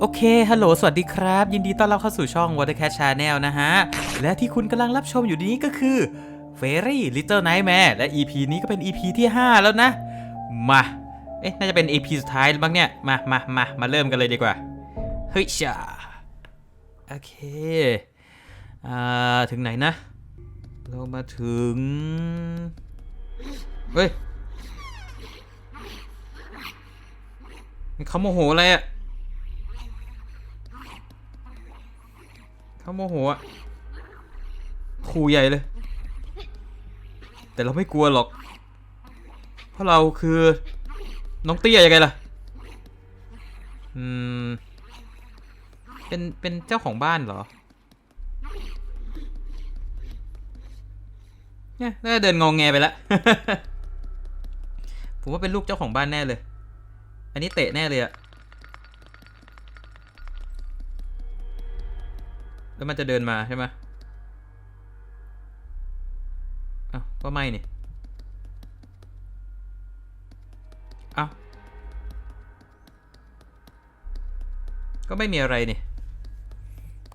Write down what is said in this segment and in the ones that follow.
โอเค ฮัลโหล สวัสดีครับ ยินดีต้อนรับเข้าสู่ช่อง Watercat Channel นะฮะ และที่คุณกำลังรับชมอยู่นี้ก็คือ Fairy Little Nightmare และ EP นี้ก็เป็น EP ที่ 5 แล้วนะ มา เอ๊ะ น่าจะเป็น EP สุดท้ายแล้วบ้างเนี่ย มามามามาเริ่มกันเลยดีกว่า เฮ้ยชาโอเค อ่า ถึงไหนนะ เรามาถึง เฮ้ยเขาโมโหอะไรอะ เขาโมโหอะขู่ใหญ่เลย แต่เราไม่กลัวหรอก เพราะเราคือน้องเตี้ยยังไงล่ะ อืม เป็น เป็นเจ้าของบ้านเหรอ เนี่ยน่าเดินงองแงไปแล้วผมว่าเป็นลูกเจ้าของบ้านแน่เลย อันนี้เตะแน่เลยอะ แล้วมันจะเดินมาใช่ไหมอ้าวก็ไม่นี่อ้าวก็ไม่มีอะไรนี่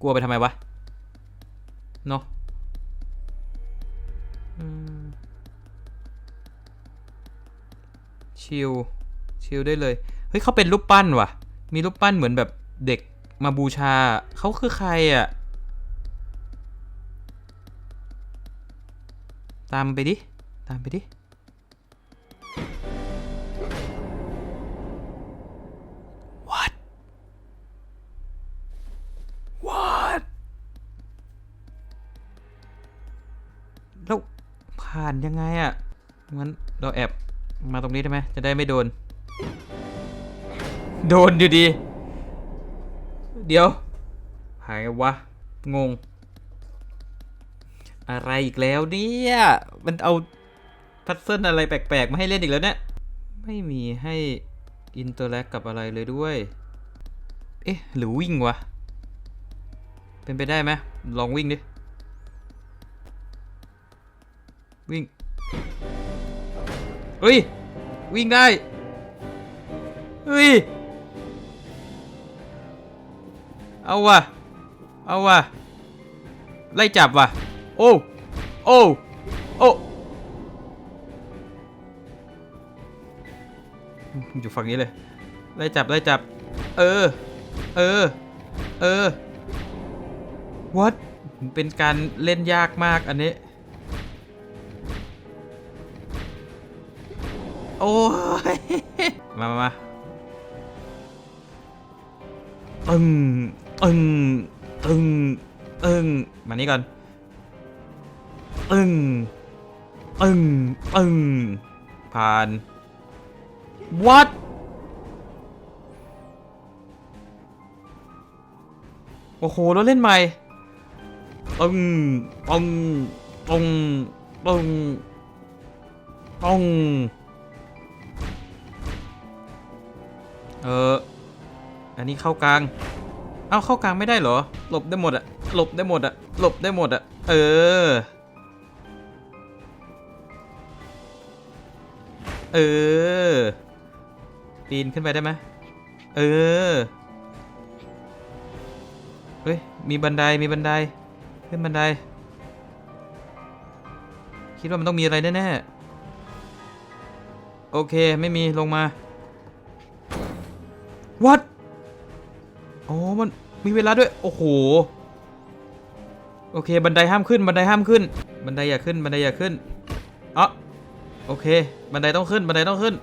กลัวไปทำไมวะ เนาะชิล ชิลได้เลย เฮ้ยเขาเป็นรูปปั้นว่ะ มีรูปปั้นเหมือนแบบเด็กมาบูชา เขาคือใครอะ ตามไปดิ ตามไปดิ What What แล้วผ่านยังไงอะ่ะงั้นเราแอบมาตรงนี้ได้ไหม จะได้ไม่โดน โดนอยู่ดี เดี๋ยว หายวะ งง อะไรอีกแล้วเนี่ย มันเอาพัซเซิลอะไรแปลกๆ มาให้เล่นอีกแล้วเนี่ย ไม่มีให้อินเตอร์แลกกับอะไรเลยด้วย เอ๊ะ หรือวิ่งวะ เป็นไปได้ไหมลองวิ่งดิ วิ่งเฮ้ย วิ่งได้เฮ้ย เอาว่ะ เอาว่ะ ไล่จับว่ะ โอ้โอ้โอ้อยู่ฝั่งนี้เลยไล่จับไล่จับ เออ เออ เออ what เป็นการเล่นยากมากอันนี้ โอ้ย มามามาอึ้งอึ้งอึ้งอึ้งมานี่ก่อน อึ้งอึ้งอึ้งผ่าน what โอ้โหเราเล่นใหม่ตึงตึงตึงตึงตึงเออ อันนี้เข้ากลาง เอ้าเข้ากลางไม่ได้เหรอ หลบได้หมดอะหลบได้หมดอะหลบได้หมดอะเออ เออ ปีนขึ้นไปได้ไหมเออ เฮ้ย มีบันได มีบันได ขึ้นบันได คิดว่ามันต้องมีอะไรแน่ๆ โอเค ไม่มีลงมา what อ๋อ มันมีเวลาด้วย โอ้โห โอเค บันไดห้ามขึ้น บันไดห้ามขึ้น บันไดอย่าขึ้น บันไดอย่าขึ้น โอเค บันไดต้องขึ้น บันไดต้องขึ้น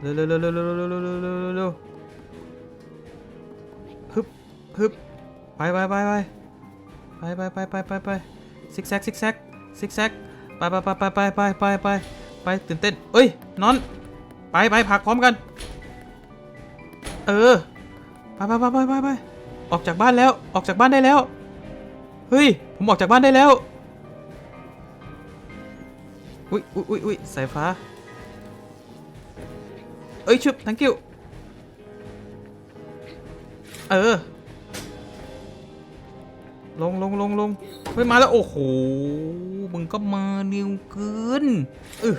เร็วเร็วเร็วเร็วเร็วเร็วเร็วเร็วเร็วเร็วเร็วฮึบฮึบไปไปไปไปไปไปไปไปไปไปซิกแซกซิกแซกซิกแซกไปไปไปไปไปไปไปไปไปตื่นเต้นเอ้ยนอน ไปไปผักพร้อมกัน เออไปไปไปไปไปไปออกจากบ้านแล้วออกจากบ้านได้แล้ว เฮ้ย ผมออกจากบ้านได้แล้ว อุ้ยอุ้ยอุ้ยสายฟ้า เอ้ยชุบ thank you เออ ลงลงลงลงเฮ้ย มาแล้ว โอ้โห มึงก็มาเร็วเกินเออ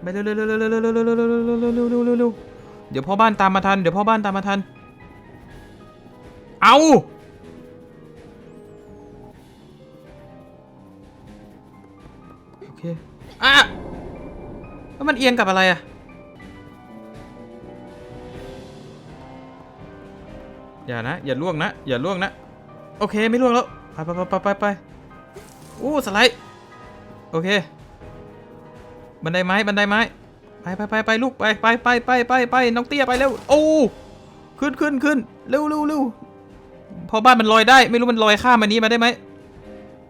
ไปเร็วเร็วเร็วเร็วเร็วเร็วเร็วเร็วเร็วเร็วเร็วเดี๋ยวพ่อบ้านตามมาทัน เดี๋ยวพ่อบ้านตามมาทัน เอา คอะแล้วมันเอียงกับอะไรอะ อย่านะ อย่าล่วงนะ อย่าล่วงนะ โอเคไม่ล่วงแล้วไปไปไปไปไปไปโอ้สไลด์ โอเค บันไดไม้ บันไดไม้ ไปไปไปไปลูกไปไปไปไปไปไปน้องเตี้ยไปเร็ว โอ้ ขึ้นขึ้นขึ้นเร็วเร็วเร็วพอบ้านมันลอยได้ ไม่รู้มันลอยข้ามอันนี้มาได้ไหม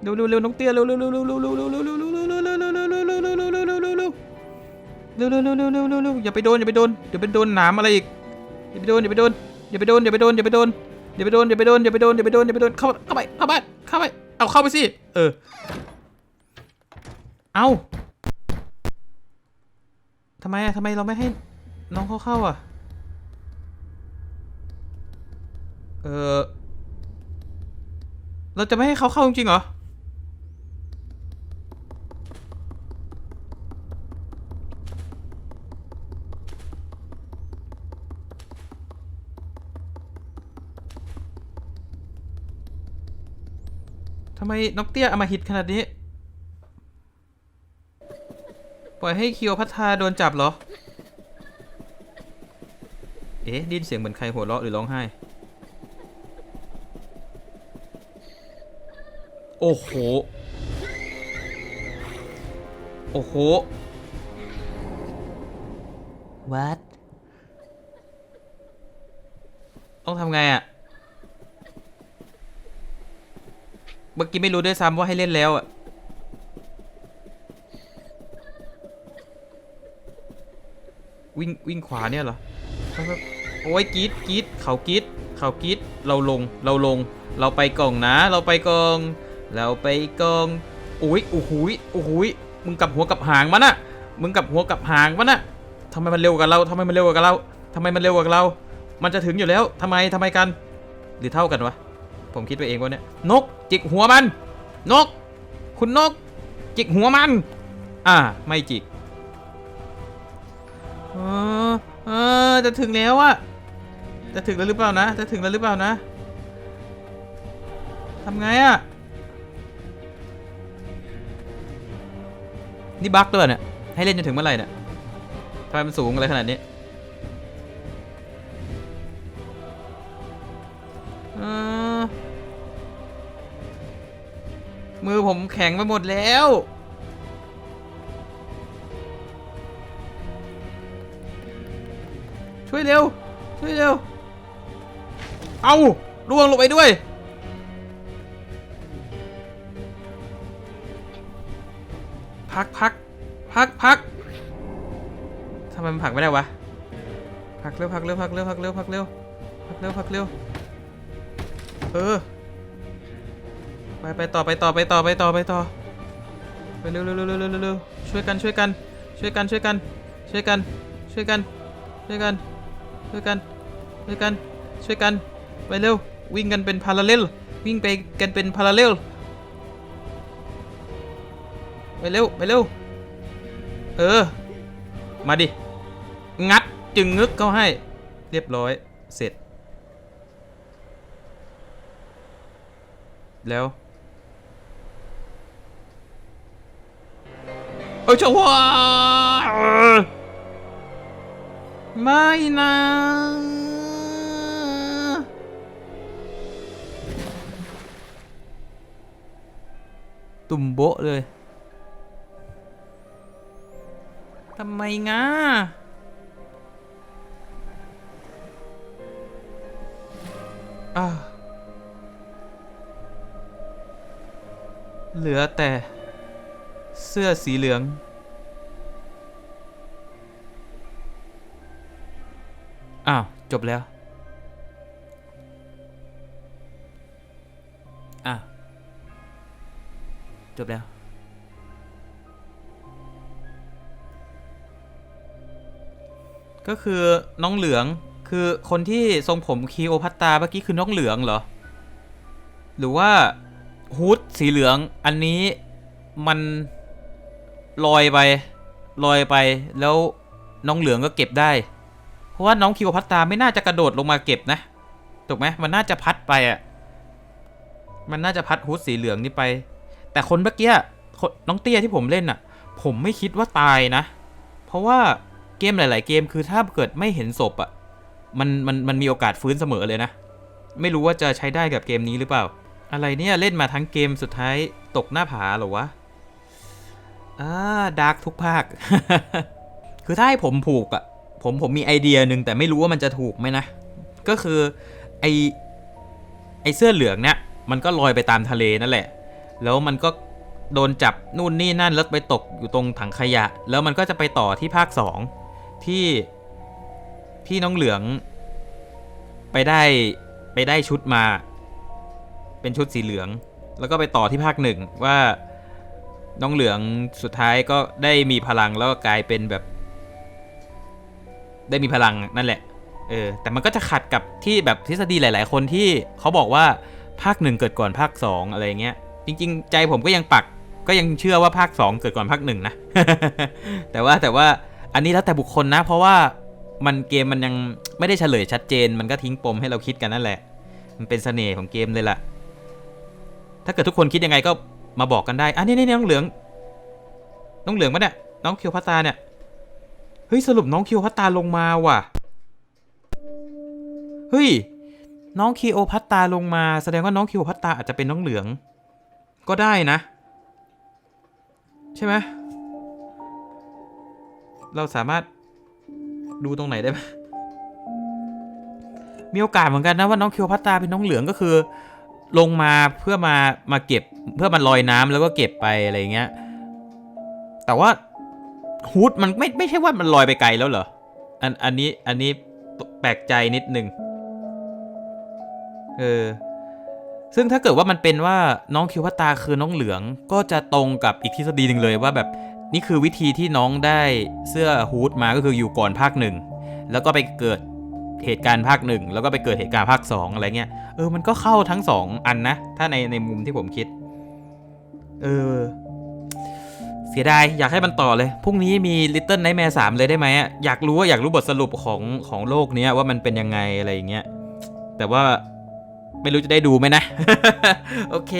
เร็วเร็วเร็วน้องเตี้ยเร็วเร็วเร็วเร็วเร็วเร็วเร็วเร็ว เร็วเร็วเร็วเร็วเร็วเร็วอย่าไปโดนอย่าไปโดนอย่าไปโดนหนามอะไรอีกอย่าไปโดนอย่าไปโดนอย่าไปโดนอย่าไปโดนอย่าไปโดนอย่าไปโดนอย่าไปโดนอย่าไปโดนอย่าไปโดนอย่าไปโดนเข้าเข้าไปเข้าไปเข้าไปเอาเข้าไปสิเออเอาทำไมอะทำไมเราไม่ให้น้องเขาเข้าอะเออเราจะไม่ให้เขาเข้าจริงๆเหรอ ทำไมนกเตี้ยเอามาหิดขนาดนี้ ปล่อยให้คิวพัทธาโดนจับเหรอ เอ๊ะไดยินเสียงเหมือนใครหัวเราะหรือร้องไห้ โอ้โห โอ้โห what ต้องทำไงอะเมื่อกี้ไม่รู้ด้วยซ้ำว่าให้เล่นแล้วอะวิ่งวิ่งขวาเนี่ยเหรอโอ้ยกีดกีดเขากีดเขากีดเราลงเราลง เราไปกล่องนะ เราไปกล่อง เราไปกล่องโอ้ยโอ้โหยโอ้โหยมึงกลับหัวกลับหางมันอะมึงกลับหัวกลับหางมันอะทำไมมันเร็วกว่าเราทำไมมันเร็วกว่าเราทำไมมันเร็วกว่าเรา มันจะถึงอยู่แล้วทำไมทำไมกัน หรือเท่ากันวะ ผมคิดไปเองว่าเนี่ยนก จิกหัวมัน นก คุณนก จิกหัวมัน อ่า ไม่จิกเออเออจะถึงแล้วอะจะถึงแล้วหรือเปล่านะ จะถึงแล้วหรือเปล่านะทำไงอะนี่บั๊กด้วยเนี่ยให้เล่นจนถึงเมื่อไหร่เนี่ยทำไมมันสูงอะไรขนาดนี้ ข็งไปหมดแล้ว ช่วยเร็ว ช่วยเร็ว เอาล่วงลงไปด้วย พักพักพักพักทำไมมันผักไม่ได้วะ พักเร็วพักเร็วพักเร็วพักเร็วพักเร็วพักเร็วพักเร็วเออ ไปไปต่อไปต่อไปต่อไปต่อไปต่อไปเร็วเร็วเร็วเร็วเร็วช่วยกันช่วยกัน ช่วยกันช่วยกัน ช่วยกัน ช่วยกัน ช่วยกัน ช่วยกัน ช่วยกัน ช่วยกัน ไปเร็ว วิ่งกันเป็นพาราเลลวิ่งไปกันเป็นพาราเลลไปเร็วไปเร็ว เออ มาดิ งัดจึงงึกเขาให้ เรียบร้อย เสร็จ แล้ว อ้ยเจ้าว่าไม่นะตุ่มโบะเลยทำไมงะอ้าเหลือแต่ เสื้อสีเหลือง อ้าว จบแล้วอ้าวจบแล้ว ก็คือน้องเหลืองคือคนที่ทรงผมคีโอพัตตาเมื่อกี้คือน้องเหลืองเหรอ หรือว่าฮูดสีเหลืองอันนี้มัน ลอยไปลอยไปแล้วน้องเหลืองก็เก็บได้ เพราะว่าน้องคิวพัตตาไม่น่าจะกระโดดลงมาเก็บนะถูกไหมมันน่าจะพัดไปอะมันน่าจะพัดฮูดสีเหลืองนี่ไป แต่คนเมื่อกี้น้องเตี้ยที่ผมเล่นอะ ผมไม่คิดว่าตายนะ เพราะว่าเกมหลาย ๆ เกมคือถ้าเกิดไม่เห็นศพอะมันมันมันมีโอกาสฟื้นเสมอเลยนะ ไม่รู้ว่าจะใช้ได้กับเกมนี้หรือเปล่า อะไรเนี่ยเล่นมาทั้งเกมสุดท้ายตกหน้าผาหรอวะ อ่าดาร์กทุกภาค คือถ้าให้ผมผูกอะผมผมมีไอเดียหนึ่งแต่ไม่รู้ว่ามันจะถูกไหมนะ ก็คือไอไอเสื้อเหลืองเนี่ยมันก็ลอยไปตามทะเลนั่นแหละ แล้วมันก็โดนจับนู่นนี่นั่นแล้วไปตกอยู่ตรงถังขยะ แล้วมันก็จะไปต่อที่ภาคสองที่ที่น้องเหลืองไปได้ไปได้ชุดมา เป็นชุดสีเหลือง แล้วก็ไปต่อที่ภาคหนึ่งว่า น้องเหลืองสุดท้ายก็ได้มีพลังแล้วก็กลายเป็นแบบ ได้มีพลังนั่นแหละ เออ แต่มันก็จะขัดกับที่แบบทฤษฎีหลาย ๆ คนที่เขาบอกว่าภาคหนึ่งเกิดก่อนภาคสองอะไรเงี้ย จริง ๆ ใจผมก็ยังปัก ก็ยังเชื่อว่าภาคสองเกิดก่อนภาคหนึ่งนะ แต่ว่าแต่ว่าอันนี้แล้วแต่บุคคลนะ เพราะว่ามันเกมมันยังไม่ได้เฉลยชัดเจน มันก็ทิ้งปมให้เราคิดกันนั่นแหละ มันเป็นเสน่ห์ของเกมเลยล่ะ ถ้าเกิดทุกคนคิดยังไงก็ มาบอกกันได้อะนี่นี่น้องเหลือง น้องเหลืองปะเนี่ย น้องคิวพัตตาเนี่ย เฮ้ยสรุปน้องคิวพัตตาลงมาว่ะ เฮ้ย น้องคีโอพัตตาลงมา แสดงว่าน้องคิวพัตตาอาจจะเป็นน้องเหลือง ก็ได้นะ ใช่ไหมเราสามารถดูตรงไหนได้ไหมมีโอกาสเหมือนกันนะว่าน้องคิวพัตตาเป็นน้องเหลืองก็คือ ลงมาเพื่อมามาเก็บเพื่อมันลอยน้ำแล้วก็เก็บไปอะไรเงี้ย แต่ว่าฮูดมันไม่ไม่ใช่ว่ามันลอยไปไกลแล้วเหรอ อันอันนี้อันนี้แปลกใจนิดนึง เออ ซึ่งถ้าเกิดว่ามันเป็นว่าน้องคิวพัตตาคือน้องเหลืองก็จะตรงกับอีกทฤษฎีหนึ่งเลยว่าแบบนี่คือวิธีที่น้องได้เสื้อฮูดมาก็คืออยู่ก่อนภาคหนึ่ง แล้วก็ไปเกิด เหตุการณ์ภาคหนึ่งแล้วก็ไปเกิดเหตุการณ์ภาคสองอะไรเงี้ยเออมันก็เข้าทั้งสองอันนะ ถ้าในในมุมที่ผมคิด เออ เสียดายอยากให้มันต่อเลยพรุ่งนี้มี Little Nightmare 3 เลยได้ไหมอะอยากรู้ว่าอยากรู้บทสรุปของของโลกเนี้ยว่ามันเป็นยังไงอะไรอย่างเงี้ยแต่ว่าไม่รู้จะได้ดูไหมนะ โอเค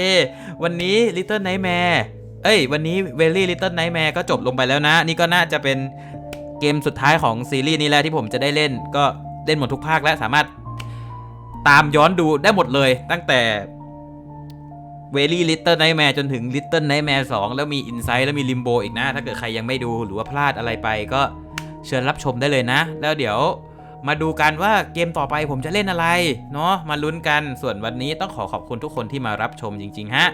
วันนี้ Little Nightmare เอ้ย วันนี้ Very Little Nightmare ก็จบลงไปแล้วนะ นี่ก็น่าจะเป็นเกมสุดท้ายของซีรีส์นี้แล้วที่ผมจะได้เล่นก็ เล่นหมดทุกภาคแล้วสามารถตามย้อนดูได้หมดเลย ตั้งแต่ Very Little Nightmare จนถึง Little Nightmare 2แล้วมี Inside แล้วมี Limbo อีกนะ ถ้าเกิดใครยังไม่ดูหรือว่าพลาดอะไรไปก็เชิญรับชมได้เลยนะ แล้วเดี๋ยวมาดูกันว่าเกมต่อไปผมจะเล่นอะไร เนาะมาลุ้นกันส่วนวันนี้ต้องขอขอบคุณทุกคนที่มารับชมจริง ๆ ฮะ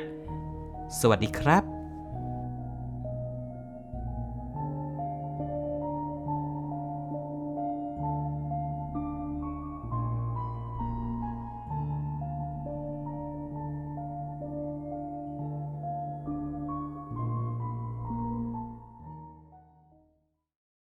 สวัสดีครับ